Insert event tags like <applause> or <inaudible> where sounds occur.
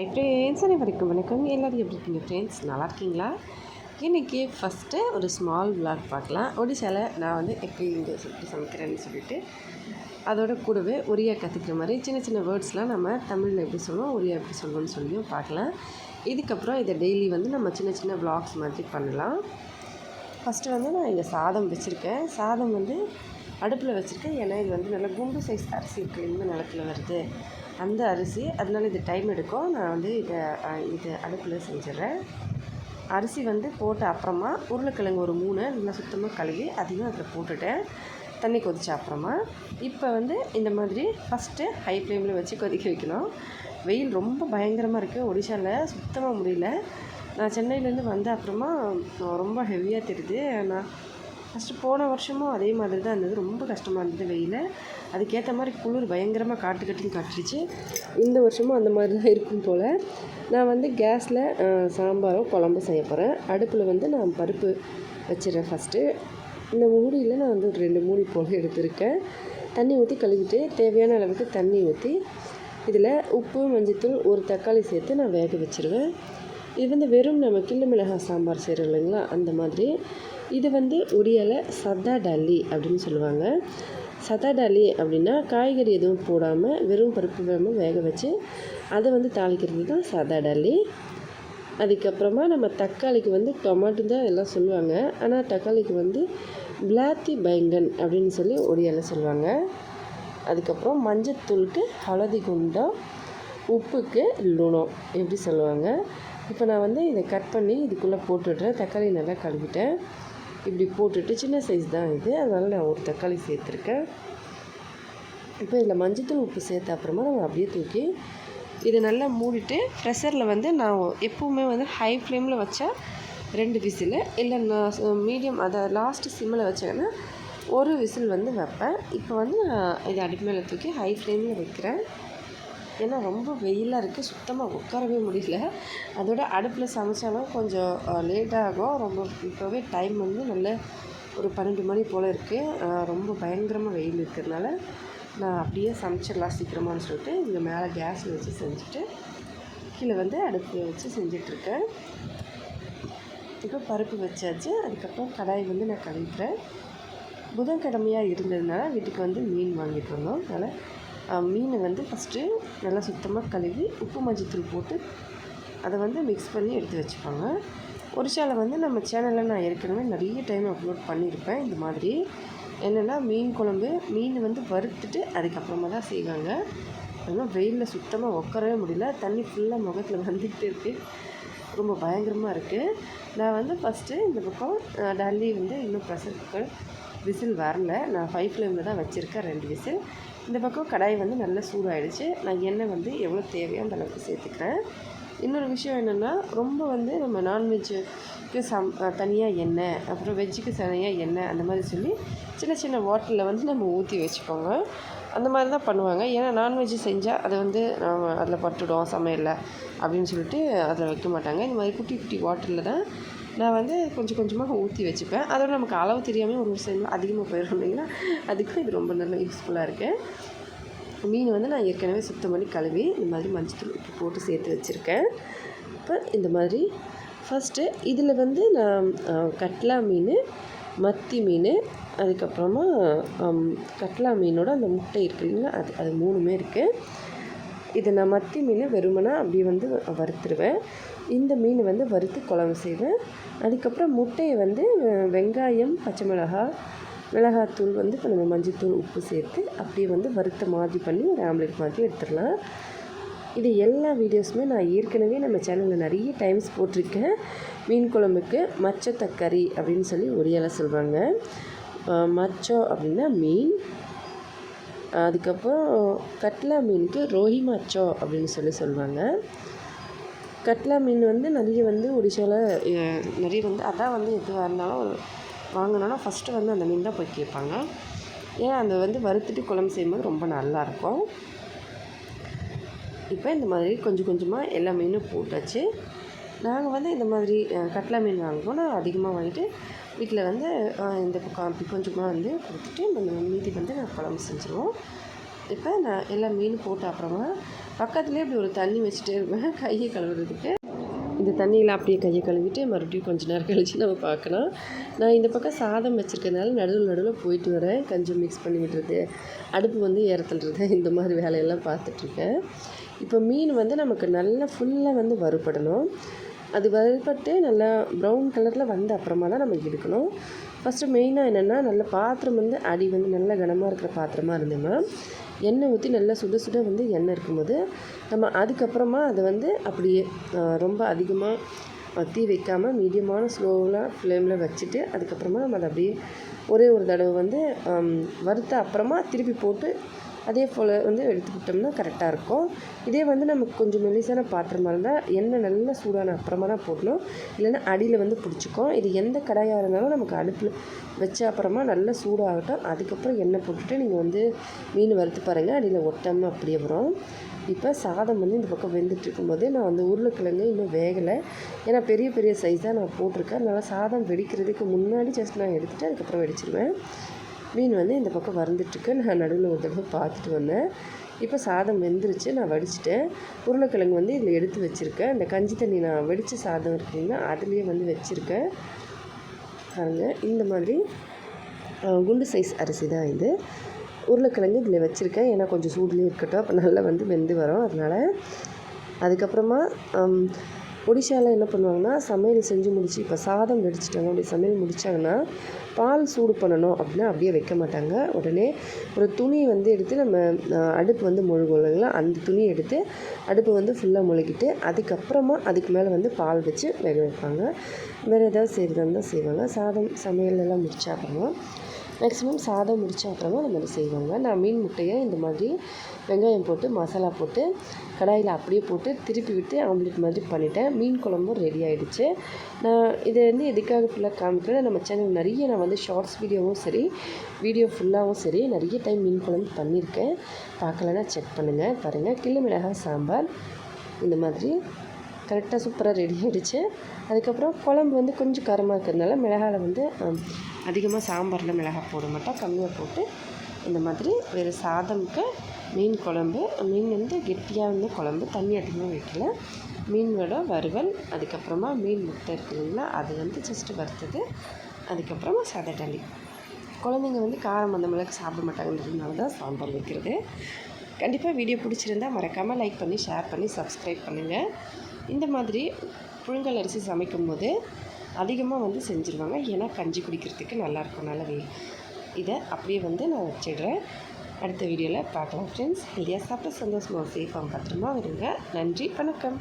Hi friends அனைவருக்கும் வணக்கம். எல்லோரும் எப்படி இருக்கீங்க ஃப்ரெண்ட்ஸ் நல்லா இருக்கீங்களா? இன்றைக்கி ஃபஸ்ட்டு ஒரு ஸ்மால் விளாக் பார்க்கலாம். ஒடிசாவில் நான் வந்து எப்படி இங்கே எப்படி சமைக்கிறேன்னு சொல்லிட்டு அதோட கூடவே ஒரியா கற்றுக்கிற மாதிரி சின்ன சின்ன வேர்ட்ஸ்லாம் நம்ம தமிழில் எப்படி சொல்லுவோம் ஒரியா எப்படி சொல்லுவோம்னு சொல்லியும் பார்க்கலாம். இதுக்கப்புறம் இதை டெய்லி வந்து நம்ம சின்ன சின்ன விளாக்ஸ் மாதிரி பண்ணலாம். ஃபஸ்ட்டு வந்து நான் இங்கே சாதம் வச்சுருக்கேன். சாதம் வந்து அடுப்பில் வச்சுருக்கேன். ஏன்னா இது வந்து நல்லா குண்டு சைஸ் அரிசி இருக்குது இந்த நிலத்தில் வருது. அந்த அரிசி அதனால இது டைம் எடுக்கும். நான் வந்து இதை இது அடுப்பில் செஞ்சிடுறேன் அரிசி வந்து போட்ட அப்புறமா உருளைக்கிழங்கு ஒரு மூணு நல்லா சுத்தமாக கழுவி அதையும் அதில் போட்டுட்டேன். தண்ணி கொதிச்ச அப்புறமா இப்போ வந்து இந்த மாதிரி ஃபஸ்ட்டு ஹை ஃப்ளேமில் வச்சு கொதிக்க வைக்கணும். வெயில் ரொம்ப பயங்கரமாக இருக்குது ஒடிஷாவில் சுத்தமாக முடியல. நான் சென்னையிலேருந்து வந்த அப்புறமா ரொம்ப ஹெவியாக தெரியுது. நான் ஃபஸ்ட்டு போன வருஷமும் அதே மாதிரி தான் இருந்தது. ரொம்ப கஷ்டமாக இருந்தது வெயில். அதுக்கேற்ற மாதிரி குளிர் பயங்கரமாக காட்டு கட்டின்னு காட்டுச்சு. இந்த வருஷமும் அந்த மாதிரி தான் இருக்கும் போல். நான் வந்து கேஸில் சாம்பாரோ குழம்பு செய்ய போகிறேன் அடுப்பில் வந்து நான் பருப்பு வச்சிடுறேன் ஃபஸ்ட்டு இந்த மூடியில் நான் வந்து ஒரு ரெண்டு மூடி போல் எடுத்திருக்கேன். தண்ணி ஊற்றி கழுவிட்டு தேவையான அளவுக்கு தண்ணி ஊற்றி இதில் உப்பு மஞ்சத்தூள் ஒரு தக்காளி சேர்த்து நான் வேக வச்சிருவேன். இது வந்து வெறும் நம்ம கிள்ளு மிளகாய் சாம்பார் செய்கிறோம் இல்லைங்களா? அந்த மாதிரி. இது வந்து ஒடியால் சதா டாலி அப்படின்னு சொல்லுவாங்க. சதா டாலி அப்படின்னா காய்கறி எதுவும் போடாமல் வெறும் பருப்பு வேகாமல் வேக வச்சு அதை வந்து தாளிக்கிறது தான் சதா டாலி. அதுக்கப்புறமா நம்ம தக்காளிக்கு வந்து டொமாட்டோ தான் எல்லாம் சொல்லுவாங்க. ஆனால் தக்காளிக்கு வந்து பிளாத்தி பைங்கன் அப்படின்னு சொல்லி ஒடியால் சொல்லுவாங்க. அதுக்கப்புறம் மஞ்சத்தூளுக்கு ஹலதி குண்டம் உப்புக்கு லுணம் எப்படி சொல்லுவாங்க. இப்போ நான் வந்து இதை கட் பண்ணி இதுக்குள்ளே போட்டுடுறேன். தக்காளி நல்லா கழுவிட்டேன். இப்படி போட்டுட்டு சின்ன சைஸ் தான் இது. அதனால் நான் ஒரு தக்காளி சேர்த்துருக்கேன். இப்போ இதில் மஞ்சத்தூள் உப்பு சேர்த்த அப்புறமா நம்ம அப்படியே தூக்கி இதை நல்லா மூடிட்டு ப்ரெஷரில் வந்து நான் எப்போவுமே வந்து ஹை ஃப்ளேமில் வச்சா ரெண்டு விசில் இல்லை நான் மீடியம் அதை லாஸ்ட்டு சிம்மில் வச்சேன்னா ஒரு விசில் வந்து வைப்பேன். இப்போ வந்து நான் இதை அடுப்பு மேலே தூக்கி ஹை ஃப்ளேமில் வைக்கிறேன். ஏன்னா ரொம்ப வெயிலாக இருக்குது சுத்தமாக உட்காரவே முடியல. அதோட அடுப்பில் சமைச்சாலும் கொஞ்சம் லேட்டாகும் ரொம்ப இப்போவே டைம் வந்து நல்ல ஒரு பன்னெண்டு மணி போல் இருக்குது ரொம்ப பயங்கரமாக வெயில் இருக்கிறதுனால நான் அப்படியே சமைச்சிடலாம் சீக்கிரமானு சொல்லிட்டு இங்கே மேலே கேஸில் வச்சு செஞ்சுட்டு கீழே வந்து அடுப்பில் வச்சு செஞ்சிட்ருக்கேன் இப்போ பருப்பு வச்சாச்சு. அதுக்கப்புறம் கடாய் வந்து நான் கழுவிக்கிறேன். புதன்கிழமையாக இருந்ததுனால வீட்டுக்கு வந்து மீன் வாங்கிட்டு வந்தோம். அதனால் மீனை வந்து ஃபஸ்ட்டு நல்லா சுத்தமாக கழுவி உப்பு மஞ்சத்தூள் போட்டு அதை வந்து மிக்ஸ் பண்ணி எடுத்து வச்சுப்பாங்க ஒரிசாவில் வந்து நம்ம சேனலில் நான் ஏற்கனவே நிறைய டைம் அப்லோட் பண்ணியிருப்பேன் இந்த மாதிரி. என்னென்னா மீன் குழம்பு மீன் வந்து வறுத்துட்டு அதுக்கப்புறமா தான் செய்வாங்க. அதனால் வெயிலில் சுத்தமாக உட்காரவே முடியல. தண்ணி ஃபுல்லாக முகத்தில் வந்துக்கிட்டு இருக்குது ரொம்ப பயங்கரமாக இருக்குது நான் வந்து ஃபஸ்ட்டு இந்த பக்கம் டல்லி வந்து இன்னும் ப்ரெஷர் குக்கர் விசில் வரல. நான் ஃபைவ் ஃப்ளேமில் தான் வச்சுருக்கேன் ரெண்டு விசில். இந்த பக்கம் கடாய் வந்து நல்லா சூடாகிடுச்சு நான் எண்ணெய் வந்து எவ்வளோ தேவையோ அந்த அளவுக்கு சேர்த்துக்கிறேன். இன்னொரு விஷயம் என்னென்னா ரொம்ப வந்து நம்ம நான்வெஜ்ஜுக்கு சம் தனியாக எண்ணெய் அப்புறம் வெஜ்ஜுக்கு தனியாக எண்ணெய் அந்த மாதிரி சொல்லி சின்ன சின்ன வாட்டரில் வந்து நம்ம ஊற்றி வச்சுக்கோங்க. அந்த மாதிரி தான் பண்ணுவாங்க. ஏன்னா நான்வெஜ் செஞ்சால் அது வந்து நம்ம அதில் பட்டுடும் சமையலில் அப்படின்னு சொல்லிட்டு அதில் வைக்க மாட்டாங்க. இந்த மாதிரி குட்டி குட்டி வாட்டரில் தான் நான் வந்து கொஞ்சம் கொஞ்சமாக ஊற்றி வச்சுப்பேன். அதோட நமக்கு அளவு தெரியாமல் ஒரு விஷயம் அதிகமாக போயிடும் இல்லைங்களா அதுக்கு இது ரொம்ப நல்ல யூஸ்ஃபுல்லாக இருக்குது மீன் வந்து நான் ஏற்கனவே சுத்தம் பண்ணி கழுவி இந்த மாதிரி மஞ்சள் உப்பு போட்டு சேர்த்து வச்சுருக்கேன். இப்போ இந்த மாதிரி ஃபஸ்ட்டு இதில் வந்து நான் கட்லா மீன் மத்தி மீன் அதுக்கப்புறமா கட்லா மீனோட அந்த முட்டை இருக்கு இல்லைங்களா அது அது மூணுமே இருக்குது இதை நான் மத்தி மீன் வெறுமனா அப்படி வந்து வறுத்துருவேன். இந்த மீன் வந்து வறுத்து குழம்பு செய்வேன். அதுக்கப்புறம் முட்டையை வந்து வெங்காயம் பச்சை மிளகாய் மிளகாத்தூள் வந்து இப்போ நம்ம மஞ்சத்தூள் உப்பு சேர்த்து அப்படியே வந்து வறுத்த மாதிரி பண்ணி ஒரு ஆம்லெட் மாதிரி எடுத்துடலாம். இது எல்லா வீடியோஸுமே நான் ஏற்கனவே நம்ம சேனலில் நிறைய டைம்ஸ் போட்டிருக்கேன். மீன் குழம்புக்கு மச்ச தக்காரி அப்படின்னு சொல்லி ஒடியால சொல்லுவாங்க மச்சம் மச்சோ அப்படின்னா மீன் அதுக்கப்புறம் கட்லா மீனுக்கு ரோஹி மச்சோ அப்படின்னு சொல்லி சொல்லுவாங்க. கட்லா மீன் வந்து நிறைய வந்து ஒடிசாவில் நிறைய வந்து அதான் வந்து எதுவாக இருந்தாலும் வாங்கினாலும் வாங்கினோன்னா ஃபஸ்ட்டு வந்து அந்த மீன் தான் போய் கேட்பாங்க. ஏன் அதை வந்து வறுத்துட்டு குழம்பு செய்யும்போது ரொம்ப நல்லாயிருக்கும் இப்போ இந்த மாதிரி கொஞ்சம் கொஞ்சமாக எல்லா மீனும் போட்டாச்சு. நாங்கள் வந்து இந்த மாதிரி கட்லா மீன் வாங்குவோம். நான் அதிகமாக வாங்கிட்டு வீட்டில் வந்து இந்த பக்கம் கொஞ்சமாக வந்து கொடுத்துட்டு நம்ம மீதி வந்து நான் குழம்பு செஞ்சுருவோம். இப்போ நான் எல்லா மீன் போட்ட அப்புறமா பக்கத்துலேயே இப்படி ஒரு தண்ணி வச்சுட்டே இருப்பேன். <laughs> கையை கழுவுறதுக்கு. இந்த தண்ணியில் அப்படியே கையை கழுவிட்டு மறுபடியும் கொஞ்ச நேரம் கழித்து நம்ம பார்க்கலாம். நான் இந்த பக்கம் சாதம் வச்சுருக்கனால நடுவில் நடுவில் போயிட்டு வரேன். கொஞ்சம் மிக்ஸ் பண்ணி விடுறது அடுப்பு வந்து ஏறத்துல்றது இந்த மாதிரி வேலையெல்லாம் பார்த்துட்ருக்கேன். இப்போ மீன் வந்து நமக்கு நல்லா ஃபுல்லாக வந்து வறுபடணும். அது வறுபட்டு நல்லா ப்ரௌன் கலரில் வந்த அப்புறமா தான் நம்ம எடுக்கணும். ஃபஸ்ட்டு மெயினாக என்னென்னா நல்ல பாத்திரம் வந்து அடி வந்து நல்ல கனமாக இருக்கிற பாத்திரமாக இருந்தோம்னா எண்ணெய் ஊற்றி நல்லா சுட சுட வந்து எண்ணெய் இருக்கும்போது நம்ம அதுக்கப்புறமா அதை வந்து அப்படியே ரொம்ப அதிகமாக தீ வைக்காமல் மீடியமான ஸ்லோவில் ஃப்ளேமில் வச்சுட்டு அதுக்கப்புறமா நம்ம அதை அப்படியே ஒரே ஒரு தடவை வந்து வறுத்த அப்புறமா திருப்பி போட்டு அதே போல் வந்து எடுத்துக்கிட்டோம்னா கரெக்டாக இருக்கும். இதே வந்து நமக்கு கொஞ்சம் மெலிசான பாத்திரமாக இருந்தால் எண்ணெய் நல்லா சூடான அப்புறமா தான் போடணும். இல்லைன்னா அடியில் வந்து பிடிச்சிக்கும். இது எந்த கடாயாக இருந்தாலும் நமக்கு அடுப்பில் வச்ச அப்புறமா நல்லா சூடாகட்டும். அதுக்கப்புறம் எண்ணெய் போட்டுட்டு நீங்கள் வந்து மீன் வறுத்து பாருங்கள் அடியில் ஒட்டாமல் அப்படியே வரும். இப்போ சாதம் வந்து இந்த பக்கம் வெந்துட்டு இருக்கும்போது நான் வந்து உருளைக்கிழங்கு இன்னும் வேகலை. ஏன்னா பெரிய பெரிய சைஸாக நான் போட்டிருக்கேன். அதனால் சாதம் வெடிக்கிறதுக்கு முன்னாடி ஜஸ்ட் நான் எடுத்துகிட்டு அதுக்கப்புறம் வெடிச்சிருவேன். மீன் வந்து இந்த பக்கம் வறந்துட்டுருக்கு. நான் நடுவில் ஒரு தடவை பார்த்துட்டு வந்தேன். இப்போ சாதம் வெந்துருச்சு. நான் வடிச்சிட்டேன். உருளைக்கிழங்கு வந்து இதில் எடுத்து வச்சுருக்கேன். இந்த கஞ்சி தண்ணி நான் வெடித்த சாதம் இருக்குதுன்னா அதுலேயே வந்து வச்சுருக்கேன். பாருங்கள் இந்த மாதிரி குண்டு சைஸ் அரிசி தான் இது. உருளைக்கிழங்கு இதில் வச்சுருக்கேன். ஏன்னா கொஞ்சம் சூடுலேயே இருக்கட்டும். அப்போ நல்லா வந்து வெந்து வரும். அதனால் அதுக்கப்புறமா ஒடிஷாவில் என்ன பண்ணுவாங்கன்னா சமையல் செஞ்சு முடிச்சு இப்போ சாதம் வெடிச்சிட்டாங்க. அப்படி சமையல் முடித்தாங்கன்னா பால் சூடு பண்ணணும் அப்படின்னா அப்படியே வைக்க மாட்டாங்க. உடனே ஒரு துணி வந்து எடுத்து நம்ம அடுப்பு வந்து முழுகும் இல்லைங்களா? அந்த துணி எடுத்து அடுப்பு வந்து ஃபுல்லாக முழுகிட்டு அதுக்கப்புறமா அதுக்கு மேலே வந்து பால் வச்சு வேக வைப்பாங்க. வேறு ஏதாவது செய்கிறதா இருந்தால் செய்வாங்க. சாதம் சமையல் எல்லாம் முடிச்சா மேக்ஸிமம் சாதம் முடித்த அப்புறமா அந்த மாதிரி செய்வாங்க. நான் மீன் முட்டையை இந்த மாதிரி வெங்காயம் போட்டு மசாலா போட்டு கடாயில் அப்படியே போட்டு திருப்பி விட்டு ஆம்லேட் மாதிரி பண்ணிட்டேன். மீன் குழம்பும் ரெடி ஆகிடுச்சு நான் இதை வந்து எதுக்காக ஃபுல்லாக காமிக்கிறேன் நம்ம சேனல் நிறைய நான் வந்து ஷார்ட்ஸ் வீடியோவும் சரி வீடியோ ஃபுல்லாகவும் சரி நிறைய டைம் மீன் குழம்பு பண்ணியிருக்கேன். பார்க்கலன்னா செக் பண்ணுங்கள் பாருங்கள் கிள்ளு மிளகாய் சாம்பார் இந்த மாதிரி கரெக்டாக சூப்பராக ரெடி ஆகிடுச்சு அதுக்கப்புறம் குழம்பு வந்து கொஞ்சம் காரமாக இருக்கிறதுனால மிளகாவில் வந்து அதிகமாக சாம்பாரில் மிளகாய் போட மாட்டோம் கம்மியாக போட்டு இந்த மாதிரி வேறு சாதம்க்கு மீன் குழம்பு மீன் வந்து கெட்டியாக வந்து குழம்பு தண்ணி அதிகமாக வைக்கல. மீனோட வறுவல் அதுக்கப்புறமா மீன் முட்டை இருக்குதுங்களா அது வந்து ஜஸ்ட்டு வறுத்தது. அதுக்கப்புறமா சாதட்டாளி குழந்தைங்க வந்து காரம் அந்த மிளகு சாப்பிட மாட்டாங்கன்றதுனால தான் சாம்பார் வைக்கிறது. கண்டிப்பாக வீடியோ பிடிச்சிருந்தா மறக்காமல் லைக் பண்ணி ஷேர் பண்ணி சப்ஸ்கிரைப் பண்ணுங்கள் இந்த மாதிரி புழுங்கல் அரிசி சமைக்கும் போது அதிகமாக வந்து செஞ்சுருவாங்க. ஏன்னா கஞ்சி குடிக்கிறதுக்கு நல்லாயிருக்கும் நல்ல இதை அப்படியே வந்து நான் வச்சிடுறேன். அடுத்த வீடியோவில் பார்க்கலாம் ஃப்ரெண்ட்ஸ் ஹெல்தியாக சாப்பிட்டு சந்தோஷமாக சேஃபாக பத்திரமா வருங்க நன்றி வணக்கம்.